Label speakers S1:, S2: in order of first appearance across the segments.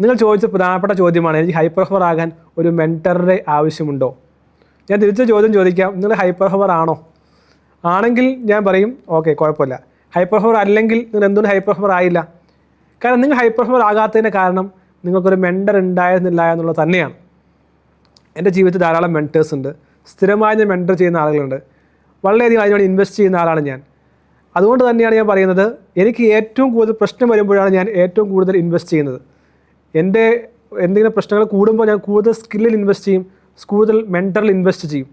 S1: നിങ്ങൾ ചോദിച്ച പ്രധാനപ്പെട്ട ചോദ്യമാണ് എനിക്ക് ഹൈപ്പർ ഹവർ ആകാൻ ഒരു മെന്ററുടെ ആവശ്യമുണ്ടോ? ഞാൻ തിരിച്ച ചോദ്യം ചോദിക്കാം നിങ്ങൾ ഹൈപ്പർ ഹവർ ആണോ? ആണെങ്കിൽ ഞാൻ പറയും ഓക്കെ കുഴപ്പമില്ല. ഹൈപ്പർ ഹവർ അല്ലെങ്കിൽ നിങ്ങൾ എന്തുകൊണ്ട് ഹൈപ്പർ ഹവർ ആയില്ല? കാരണം നിങ്ങൾ ഹൈപ്പർ ഹവർ ആകാത്തതിന്റെ കാരണം നിങ്ങൾക്കൊരു മെന്റർ ഉണ്ടായിരുന്നില്ല എന്നുള്ളത് തന്നെയാണ്. എന്റെ ജീവിതത്തിൽ ധാരാളം മെന്റേഴ്സ് ഉണ്ട്. സ്ഥിരമായി ഞാൻ മെന്റർ ചെയ്യുന്ന ആളുകളുണ്ട്. വളരെയധികം അതിനോട് ഇൻവെസ്റ്റ് ചെയ്യുന്ന ആളാണ് ഞാൻ. അതുകൊണ്ട് തന്നെയാണ് ഞാൻ പറയുന്നത് എനിക്ക് ഏറ്റവും കൂടുതൽ പ്രശ്നം വരുമ്പോഴാണ് ഞാൻ ഏറ്റവും കൂടുതൽ ഇൻവെസ്റ്റ് ചെയ്യുന്നത്. എന്റെ എന്തെങ്കിലും പ്രശ്നങ്ങൾ കൂടുമ്പോൾ ഞാൻ കൂടുതൽ സ്കില്ലിൽ ഇൻവെസ്റ്റ് ചെയ്യും കൂടുതൽ മെന്ററിൽ ഇൻവെസ്റ്റ് ചെയ്യും.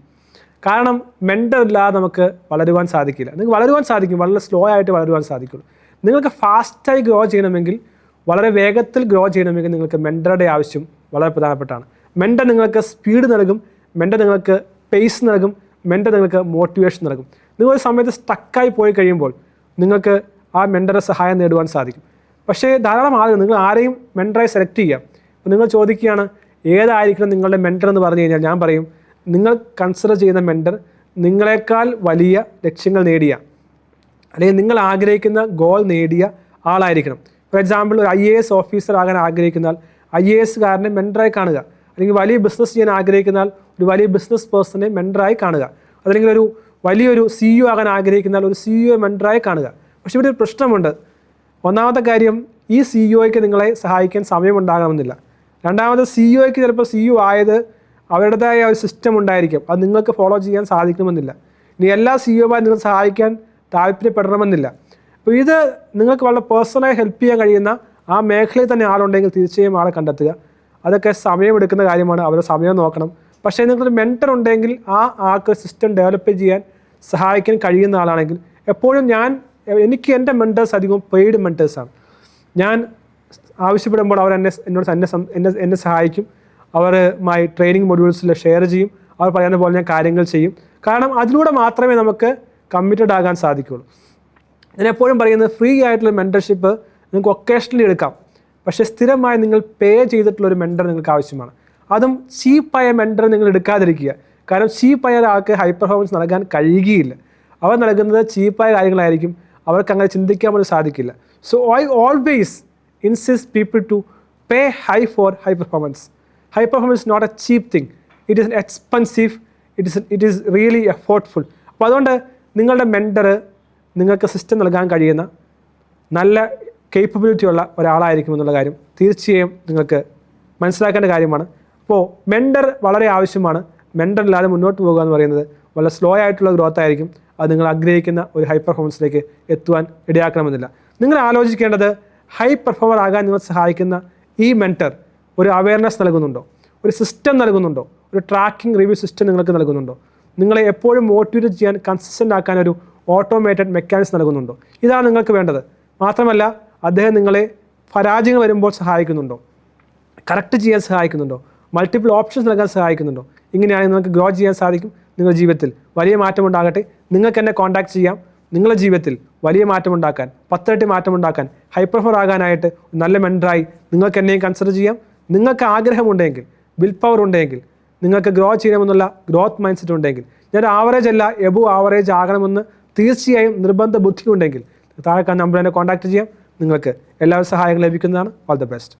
S1: കാരണം മെന്റർ ഇല്ലാതെ നമുക്ക് വളരുവാൻ സാധിക്കില്ല. നിങ്ങൾക്ക് വളരുവാൻ സാധിക്കും വളരെ സ്ലോ ആയിട്ട് വളരുവാൻ സാധിക്കുള്ളൂ. നിങ്ങൾക്ക് ഫാസ്റ്റായി ഗ്രോ ചെയ്യണമെങ്കിൽ വളരെ വേഗത്തിൽ ഗ്രോ ചെയ്യണമെങ്കിൽ നിങ്ങൾക്ക് മെന്ററുടെ ആവശ്യം വളരെ പ്രധാനപ്പെട്ടാണ്. മെന്റർ നിങ്ങൾക്ക് സ്പീഡ് നൽകും മെന്റർ നിങ്ങൾക്ക് പേസ് നൽകും മെന്റർ നിങ്ങൾക്ക് മോട്ടിവേഷൻ നൽകും. നിങ്ങൾ ഒരു സമയത്ത് സ്റ്റക്കായി പോയി കഴിയുമ്പോൾ നിങ്ങൾക്ക് ആ മെന്ററുടെ സഹായം നേടുവാൻ സാധിക്കും. പക്ഷേ ധാരാളം ആളുകൾ നിങ്ങൾ ആരെയും മെന്ററായി സെലക്ട് ചെയ്യാം അപ്പോൾ നിങ്ങൾ ചോദിക്കുകയാണ് ഏതായിരിക്കണം നിങ്ങളുടെ മെന്റർ എന്ന് പറഞ്ഞു കഴിഞ്ഞാൽ ഞാൻ പറയും നിങ്ങൾ കൺസിഡർ ചെയ്യുന്ന മെന്റർ നിങ്ങളെക്കാൾ വലിയ ലക്ഷ്യങ്ങൾ നേടിയ അല്ലെങ്കിൽ നിങ്ങൾ ആഗ്രഹിക്കുന്ന ഗോൾ നേടിയ ആളായിരിക്കണം. ഫോർ എക്സാമ്പിൾ ഒരു ഐ എ എസ് ഓഫീസർ ആകാൻ ആഗ്രഹിക്കുന്നാൽ ഐ എ എസ്സുകാരനെ മെന്ററായി കാണുക. അല്ലെങ്കിൽ വലിയ ബിസിനസ് ചെയ്യാൻ ആഗ്രഹിക്കുന്നാൽ ഒരു വലിയ ബിസിനസ് പേഴ്സണെ മെന്ററായി കാണുക. അല്ലെങ്കിൽ ഒരു വലിയൊരു സി ഇ ആകാൻ ആഗ്രഹിക്കുന്നാൽ ഒരു സി ഇ മെന്ററായി കാണുക. പക്ഷേ ഇവിടെ ഒരു പ്രശ്നമുണ്ട്. ഒന്നാമത്തെ കാര്യം ഈ സി ഇഒയ്ക്ക് നിങ്ങളെ സഹായിക്കാൻ സമയമുണ്ടാകണമെന്നില്ല. രണ്ടാമത് സി ഇഒയ്ക്ക് ചിലപ്പോൾ സി യു ആയത് അവരുടേതായ ഒരു സിസ്റ്റം ഉണ്ടായിരിക്കും. അത് നിങ്ങൾക്ക് ഫോളോ ചെയ്യാൻ സാധിക്കണമെന്നില്ല. ഇനി എല്ലാ സി ഇഒമാരും നിങ്ങൾ സഹായിക്കാൻ താല്പര്യപ്പെടണമെന്നില്ല. അപ്പോൾ ഇത് നിങ്ങൾക്ക് വളരെ പേഴ്സണലായി ഹെൽപ്പ് ചെയ്യാൻ കഴിയുന്ന ആ മേഖലയിൽ തന്നെ ആളുണ്ടെങ്കിൽ തീർച്ചയായും ആളെ കണ്ടെത്തുക. അതൊക്കെ സമയമെടുക്കുന്ന കാര്യമാണ്. അവരെ സമയം നോക്കണം. പക്ഷേ നിങ്ങൾക്കൊരു മെന്റർ ഉണ്ടെങ്കിൽ ആ ആൾക്ക് സിസ്റ്റം ഡെവലപ്പ് ചെയ്യാൻ സഹായിക്കാൻ കഴിയുന്ന ആളാണെങ്കിൽ എപ്പോഴും ഞാൻ എനിക്ക് എന്റെ മെന്റേഴ്സ് അധികവും പെയ്ഡ് മെന്റേഴ്സാണ് ഞാൻ ആവശ്യപ്പെടുമ്പോൾ അവർ എന്നെ എന്നോട് എന്നെ എന്നെ എന്നെ സഹായിക്കും. അവരുമായി ട്രെയിനിങ് മൊഡ്യൂൾസിൽ ഷെയർ ചെയ്യും. അവർ പറയുന്ന പോലെ ഞാൻ കാര്യങ്ങൾ ചെയ്യും. കാരണം അതിലൂടെ മാത്രമേ നമുക്ക് കമ്മിറ്റഡ് ആകാൻ സാധിക്കുകയുള്ളൂ ഞാൻ എപ്പോഴും പറയുന്നത് ഫ്രീ ആയിട്ടുള്ള മെന്റർഷിപ്പ് നിങ്ങൾക്ക് ഒക്കേഷണലി എടുക്കാം. പക്ഷേ സ്ഥിരമായി നിങ്ങൾ പേ ചെയ്തിട്ടുള്ള ഒരു മെന്റർ നിങ്ങൾക്ക് ആവശ്യമാണ്. അതും ചീപ്പായ മെന്റർ നിങ്ങൾ എടുക്കാതിരിക്കുക. കാരണം ചീപ്പായ ഒരാൾക്ക് ഹൈ പെർഫോമൻസ് നൽകാൻ കഴിയുകയില്ല. അവർ നൽകുന്നത് ചീപ്പായ കാര്യങ്ങളായിരിക്കും. അവർക്ക് അങ്ങനെ ചിന്തിക്കാൻ പോലും സാധിക്കില്ല. So I always insist people to pay high for high performance high performance not a cheap thing it is expensive it is it is really effortful അപ്പോൾ അതുകൊണ്ട് നിങ്ങളുടെ മെന്റർ നിങ്ങൾക്ക് സിസ്റ്റം നൽകാൻ കഴിയുന്ന നല്ല കേപ്പബിലിറ്റി ഉള്ള ഒരാളായിരിക്കും എന്നുള്ള കാര്യം തീർച്ചയായും നിങ്ങൾക്ക് മനസ്സിലാക്കേണ്ട കാര്യമാണ്. അപ്പോൾ മെൻഡർ വളരെ ആവശ്യമാണ്. മെൻഡർ ഇല്ലാതെ മുന്നോട്ട് പോകുക എന്ന് പറയുന്നത് വളരെ സ്ലോ ആയിട്ടുള്ള ഗ്രോത്ത് ആയിരിക്കും. അത് നിങ്ങൾ ആഗ്രഹിക്കുന്ന ഒരു ഹൈ പെർഫോമൻസിലേക്ക് എത്തുവാൻ ഇടയാക്കണമെന്നില്ല. നിങ്ങൾ ആലോചിക്കേണ്ടത് ഹൈ പെർഫോമർ ആകാൻ നിങ്ങൾ സഹായിക്കുന്ന ഈ മെന്റർ ഒരു അവയർനെസ് നൽകുന്നുണ്ടോ? ഒരു സിസ്റ്റം നൽകുന്നുണ്ടോ? ഒരു ട്രാക്കിംഗ് റിവ്യൂ സിസ്റ്റം നിങ്ങൾക്ക് നൽകുന്നുണ്ടോ? നിങ്ങളെ എപ്പോഴും മോട്ടിവേറ്റ് ചെയ്യാൻ കൺസിസ്റ്റന്റ് ആക്കാൻ ഒരു ഓട്ടോമേറ്റഡ് മെക്കാനിക്സ് നൽകുന്നുണ്ടോ? ഇതാണ് നിങ്ങൾക്ക് വേണ്ടത്. മാത്രമല്ല അദ്ദേഹം നിങ്ങളെ പരാജയങ്ങൾ വരുമ്പോൾ സഹായിക്കുന്നുണ്ടോ? കറക്റ്റ് ചെയ്യാൻ സഹായിക്കുന്നുണ്ടോ? മൾട്ടിപ്പിൾ ഓപ്ഷൻസ് നൽകാൻ സഹായിക്കുന്നുണ്ടോ? ഇങ്ങനെയാണെങ്കിൽ നിങ്ങൾക്ക് ഗ്രോ ചെയ്യാൻ സാധിക്കും നിങ്ങളുടെ ജീവിതത്തിൽ. വലിയ മാറ്റമുണ്ടാകട്ടെ. നിങ്ങൾക്ക് എന്നെ കോൺടാക്ട് ചെയ്യാം. നിങ്ങളുടെ ജീവിതത്തിൽ വലിയ മാറ്റമുണ്ടാക്കാൻ പത്തിരട്ടി മാറ്റമുണ്ടാക്കാൻ ഹൈപ്രഫർ ആകാനായിട്ട് നല്ല മെൻഡറായി നിങ്ങൾക്ക് എന്നെയും കൺസിഡർ ചെയ്യാം. നിങ്ങൾക്ക് ആഗ്രഹമുണ്ടെങ്കിൽ വിൽ പവർ ഉണ്ടെങ്കിൽ നിങ്ങൾക്ക് ഗ്രോ ചെയ്യണമെന്നുള്ള ഗ്രോത്ത് മൈൻഡ് സെറ്റ് ഉണ്ടെങ്കിൽ ഞാൻ ആവറേജ് അല്ല എബു ആവറേജ് ആകണമെന്ന് തീർച്ചയായും നിർബന്ധ ബുദ്ധി ഉണ്ടെങ്കിൽ താഴെ നമ്പർ എന്നെ കോൺടാക്ട് ചെയ്യാം. നിങ്ങൾക്ക് എല്ലാ സഹായങ്ങളും ലഭിക്കുന്നതാണ്. All the best